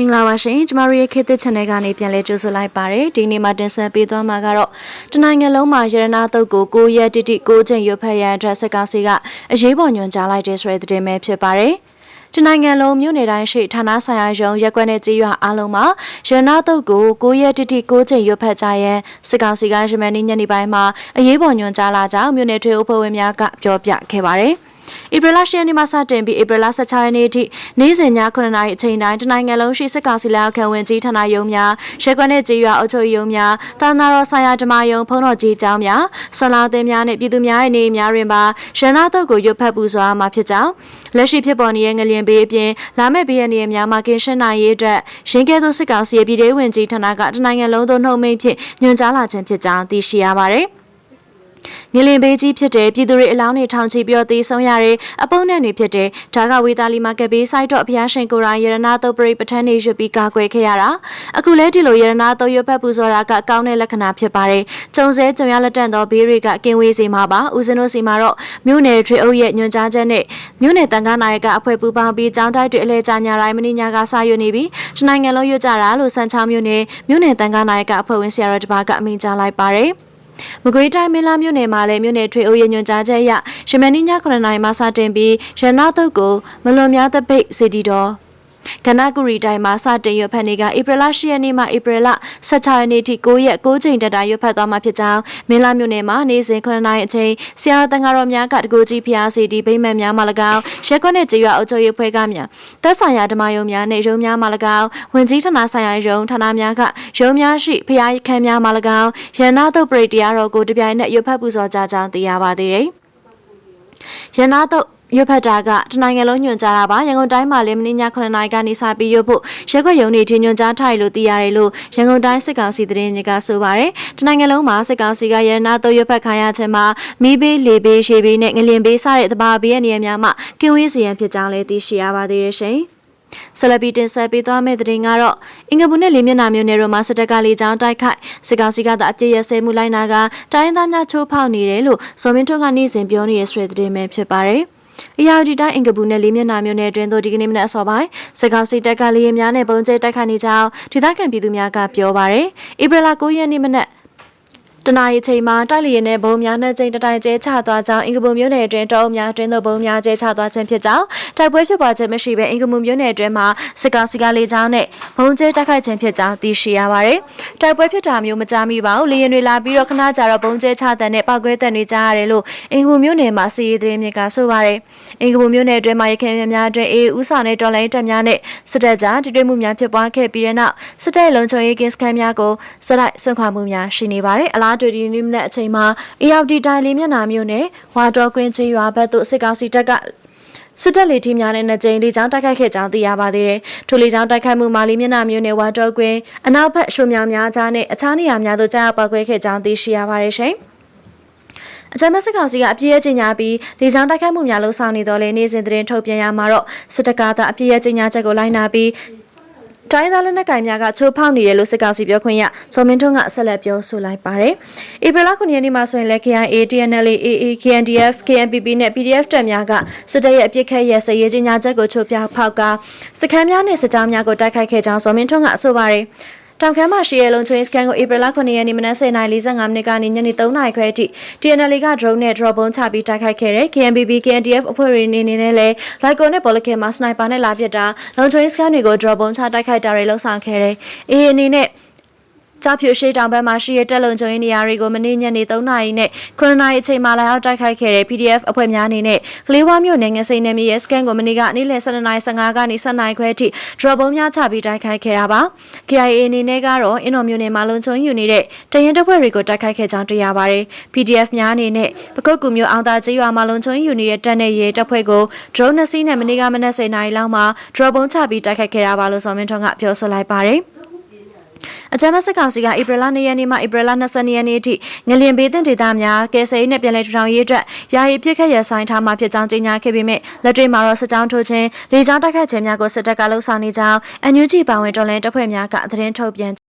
င်္ဂလာပါရှင်ကျမတို့ရဲ့ခေတ်သစ် channel ကနေပြန်လည်ကြိုဆိုလိုက်ပါတယ်ဒီနေ့မှာတင်ဆက်ပေးသွားမှာကတော့တနိုင်ငံလုံးမှာရတနာတုတ်ကို9ရက်တိတိ9ချိန်ရွတ်ဖက်ရန်အတွက်စက်ကောင်စီကအရေးပေါ်ညွှန်ကြားလိုက်တဲ့ဆိုတဲ့သတင်းပဲဖြစ်ပါတယ်တနိုင်ငံလုံးမြို့နယ်တိုင်းရှိဌာနဆိုင်ရာရုံးရက်ကွက်နဲ့ကြေးရွာအားလုံးမှာရတနာတုတ်ကို9ရက်တိတိ9ချိန်ရွတ်ဖက်ကြရန်စက်ကောင်စီကရမန်နေ့ညနေပိုင်းမှာအရေးပေါ်ညွှန်ကြားလာကြောင်းမြို့နယ်ထွေအုပ်ဖွဲ့ဝင်များကပြောပြခဲ့ပါတယ်။ ဧပြီလ10ရက်နေ့မှစတင်ပြီးဧပြီလ16ရက်နေ့အထိနေ့စဉ်ည9:00နာရီအချိန်တိုင်းတနိုင်ငံလုံးရှိစစ်ကောင်စီလက်အောက်ခံဝင်ကြီးဌာနရုံးများရက်ကွက်နဲ့ကြေးရွာအုပ်ချုပ်ရေးရုံးများတာနာတော်ဆိုင်ရာဓမ္မယုံဖုံးတော်ကြီးကျောင်းများဆွမ်းလာသင်းများနဲ့ပြည်သူများရဲ့နေများတွင်ပါရန်နာတုတ်ကိုရွတ်ဖတ်ပူဇော်မှာဖြစ်ကြောင်းလက်ရှိဖြစ်ပေါ်နေတဲ့ငလျင်ဘေးအပြင်လာမယ့်ဘေးရနေများမှာကင်းရှင်းနိုင်ရေးအတွက်ရင်းကဲသောစစ်ကောင်စီရဲ့ပြည်ထောင်ဝင်ကြီးဌာနကတနိုင်ငံလုံးသို့နှုတ်မိတ်ဖြင့်ညွှန်ကြားလာခြင်းဖြစ်ကြောင်းသိရှိရပါတယ်။ ငလင်ဘေးကြီးဖြစ်တဲ့ပြည်သူတွေအလောင်းတွေထောင်ချီပြီးတော့သေဆုံးရတဲ့အပုံနဲ့တွေဖြစ်တဲ့ဒါကဝေတာလီမာကက်ဘေးဆိုင်တော့ဘုရားရှင်ကိုရိုင်းရတနာတုတ်ပရိပဋ္ဌာန်းနေရွတ်ပြီးကာကွယ်ခဲ့ရတာအခုလဲဒီလိုရတနာတုတ်ရွတ်ဖက်ပူဇော်တာကကောင်းတဲ့လက္ခဏာဖြစ်ပါတယ်ကျုံစဲကျုံရလက်တန့်သောဘေးတွေကကင်းဝေးစေမှာပါဦးဇင်းတို့စီမှာတော့မြို့နယ်ထွေအုပ်ရဲ့ညွှန်ကြားချက်နဲ့မြို့နယ်တန်ခါနာယကအဖွဲ့ပူးပေါင်းပြီးကျောင်းတိုက်တွေအလဲကြညာတိုင်းမင်းညာကစာရွတ်နေပြီးတနိုင်ငံလုံးရွတ်ကြတာလို့စံချောင်းမြို့နယ်မြို့နယ်တန်ခါနာယကအဖွဲ့ဝင်ဆရာတော်တပါကအမိန့်ကြားလိုက်ပါတယ် မကွေးတိုင်းမင်းလာမြို့နယ်မှာလည်းမြို့နယ်ထွေအုပ်ရညွှန်ကြားချက်အရရမန်နီည9နိုင်မှစတင်ပြီးရနာတုတ်ကိုမလွန်များသပိတ်စီတီတော် ကနကူရီတိုင်းမှာစတင်ရွက်ဖက်နေကဧပြီလ10ရက်နေ့မှဧပြီလ16ရက်နေ့ထိ9ရက်9ချိန်တက်တာရွက်ဖက်သွားမှာဖြစ်ကြောင်းမင်းလာမြို့နယ်မှာနေ့စဉ်9နိုင်အချိန်ဆရာတန်ဃာတော်များကတကူကြီးဖျားစီတီဗိမ္မာန်များမှ၎င်းရက်ကွက်နဲ့ကြေးရွာအုပ်ချုပ်ရေးဖွဲ့ကများသက်ဆိုင်ရာဓမ္မယုံများနဲ့ရုံးများမှ၎င်းဝင်ကြီးဌာနဆိုင်ရာရုံးဌာနများကရုံးများရှိဖျားခန်းများမှ၎င်းရန်နာတုတ်ပရိတရားတော်ကိုတပြိုင်နက်ရွက်ဖက်ပူဇော်ကြကြောင်းသိရပါသေးတယ်။ရန်နာတုတ် ရွတ်ဖတ်တာကတနိုင်ငံလုံးညွှန်ကြားတာပါရန်ကုန်တိုင်းမှာလည်းမင်းည9နာရီကနေစပြီးရွတ်ဖို့ရက်ွက်ရုံနေချင်းညွှန်ကြားထားရလို့သိရတယ်လို့ရန်ကုန်တိုင်းစစ်ကောင်စီသတင်းမြစ်ကဆိုပါတယ်တနိုင်ငံလုံးမှာစစ်ကောင်စီကရန်နာတော့ရွတ်ဖတ်ခိုင်းရခြင်းမှာမီးဘေးလေဘေးရှေးဘေးနဲ့ငလင်ဘေးစတဲ့တဘာဘေးရဲ့နေရာများမှာကင်းဝေးစီရန်ဖြစ်ကြောင်းလည်းသိရှိရပါသေးတယ်ရှင်ဆလပီတင်ဆက်ပေးသွားမယ့်တဲ့ရင်ကတော့အင်္ဂပူနဲ့လေးမျက်နှာမျိုးနယ်တို့မှာစစ်တပ်ကလေးချောင်းတိုက်ခိုက်စစ်ကောင်စီကသာအပြည့်ရဆဲမှုလိုက်နာကတိုင်းသားများချိုးဖောက်နေတယ်လို့စောမင်းထွန်းကနေ့စဉ်ပြောနေတဲ့ဆွေတဲ့ပဲဖြစ်ပါတယ်။ အရာဒီတိုင်းအင်္ဂပူနဲ့လေးမျက်နှာမျိုးနဲ့အတွင်းသို့ဒီကနေ့မနက်အစောပိုင်းစကောက်စီတက်ကလေးရများနဲ့ပုံကျဲတိုက်ခိုက်နေကြောင်းဒေသခံပြည်သူများကပြောပါရယ်ဧပြီလ9ရက်နေ့မနက် တနအီချိန်မှာတိုက်လျင်နဲ့ဘုံများနဲ့ချိန်တတိုင်ကျဲချသွားကြောင်းအင်္ဂပူမြို့နယ်အတွင်းတောအုပ်များအတွင်းသို့ဘုံများကျဲချသွားခြင်းဖြစ်ကြောင်းတိုက်ပွဲဖြစ်ပွားခြင်းမရှိဘဲအင်္ဂပူမြို့နယ်အတွင်းမှာစစ်ကောင်စီကလေကြောင်းနဲ့ဘုံကျဲတိုက်ခိုက်ခြင်းဖြစ်ကြောင်းသိရှိရပါတယ်။တိုက်ပွဲဖြစ်တာမျိုးမကြားမိပါဘူး။လေရင်တွေလာပြီးတော့ခဏကြာတော့ဘုံကျဲချတဲ့နဲ့ပောက်ကွဲတဲ့တွေကြားရတယ်လို့အင်္ဂပူမြို့နယ်မှာစီရေးသတင်းမြစ်ကဆိုပါတယ်။အင်္ဂပူမြို့နယ်အတွင်းမှာရခိုင်ပြည်များအတွင်းအေးဥဆောင်တဲ့တော်လိုင်းတပ်များနဲ့စစ်တပ်ကြားတည်တွေ့မှုများဖြစ်ပွားခဲ့ပြီးတဲ့နောက်စစ်တပ်လုံခြုံရေးကင်းစခန်းများကိုစတိုက်ဆွန့်ခွာမှုများရှိနေပါတယ်။အလားတူဒီနေ့မနက်အချိန်မှာ AFD တိုင်းလေးမျက်နှာမြို့နယ်ဝါတော်ကွင်းချေးရွာဘက်သို့စစ်ကောင်စီတပ်ကစစ်တပ်လေထီးများနဲ့နှစ်ကြိမ်လေကြောင်းတိုက်ခိုက်ခဲ့ကြောင်းသိရပါသေးတယ်။ထိုလေကြောင်းတိုက်ခိုက်မှုမှာလေးမျက်နှာမျိုးနဲ့ဝါတော်ကွင်းအနောက်ဘက်ရှုံများများကြားနဲ့အခြားနေရာများသို့ကြားရောက်ပောက်ကွဲခဲ့ကြောင်းသိရှိရပါတယ်ရှင်။အကြမ်းဖက်စစ်ကောင်စီကအပြည့်ရဲ့ကြီးညာပြီးလေကြောင်းတိုက်ခိုက်မှုများလှုံ့ဆော်နေတော့လေနေ့စဉ်သတင်းထုတ်ပြန်ရမှာတော့စစ်တပ်ကသာအပြည့်ရဲ့ကြီးညာချက်ကိုလိုက်နာပြီး တိုင်းသားလက်နက်ကိုင်များကချိုးဖောက်နေတယ်လို့စစ်ကောင်စီပြောခွင့်ရစောမင်းထွန်းကဆက်လက်ပြောဆိုလိုက်ပါတယ်။ဧပြီလ9ရက်နေ့မှာဆိုရင်လည်း KIA, TNL, AA, KNDF, KNPP နဲ့ PDF တပ်များကစစ်တပ်ရဲ့အပြစ်ခတ်ရဲ့စည်ရေးကြီးညာချက်ကိုချိုးဖောက်ဖောက်ကစခန်းများနဲ့စစ်ကြောင်းများကိုတိုက်ခိုက်ခဲ့ကြောင်းစောမင်းထွန်းကဆိုပါတယ်။ တောင်ခမ်းမရှိရဲ့လုံချွင်းစကန်ကိုဧပြီလ9ရက်နေ့မနက်10:45မိနစ်ကနေညနေ3နာရီခွဲအထိ TNL က drone နဲ့ drop bomb ချပြီးတိုက်ခိုက်ခဲ့တဲ့ KNBB KNDF အဖွဲ့တွေနေနေနဲ့လဲလိုက်ကိုနဲ့ဘောလကင်မှာစနိုက်ပါနဲ့လာပစ်တာလုံချွင်းစကန်တွေကို drop bomb ချတိုက်ခိုက်တာတွေလှုံ့ဆော်ခဲ့တယ်။အေးအနေနဲ့ ကြောက်ဖြူရှိတောင်ဘက်မှာရှိတဲ့တက်လုံချုံရင်နေရာတွေကိုမနေ့ညနေ3နာရီနဲ့9နာရီအချိန်မှလာရောက်တိုက်ခိုက်ခဲ့တဲ့ PDF အဖွဲ့များအနေနဲ့ကလေးဝါမြို့နယ်ငစိန်နယ်မြေရဲ့စကန်ကိုမနေ့ကနေ့လယ်12:15ကနေ7နာရီခွဲအထိ drop bomb များချပြီးတိုက်ခိုက်ခဲ့တာပါ။ KIA အနေနဲ့ကတော့အင်တော်မြို့နယ်မှာလုံချုံယူနေတဲ့တရင်တပ်ဖွဲ့တွေကိုတိုက်ခိုက်ခဲ့ကြောင်းတွေ့ရပါတယ်။ PDF များအနေနဲ့ပကုတ်ကူမြို့အောင်သာကျေးရွာမှာလုံချုံယူနေတဲ့တပ်နဲ့ရဲတပ်ဖွဲ့ကို drone နှစ်စီးနဲ့မနေ့ကမနက်10:00နာရီလောက်မှာ drop bomb ချပြီးတိုက်ခိုက်ခဲ့တာပါလို့စောမင်းထွန်းကပြောဆိုလိုက်ပါတယ်။ အကြမ်းဖက်စစ်ကောင်စီကဧပြီလ2ရက်နေ့မှဧပြီလ22ရက်နေ့အထိငလျင်ဘေးသင့်ဒေသများကယ်ဆယ်ရေးနဲ့ပြည်လဲထူထောင်ရေးအတွက်ယာယီပြစ်ခတ်ရဆိုင်ထားမှဖြစ်ကြောင်းကြေညာခဲ့ပေမဲ့လက်တွေ့မှာတော့စစ်ကြောင်းထိုးခြင်းလေကြောင်းတိုက်ခိုက်ခြင်းများကိုစစ်တပ်ကလှုံ့ဆော်နေကြောင်းအန်ယူဂျီပါဝင်တော်လှန်တပ်ဖွဲ့များကသတင်းထုတ်ပြန်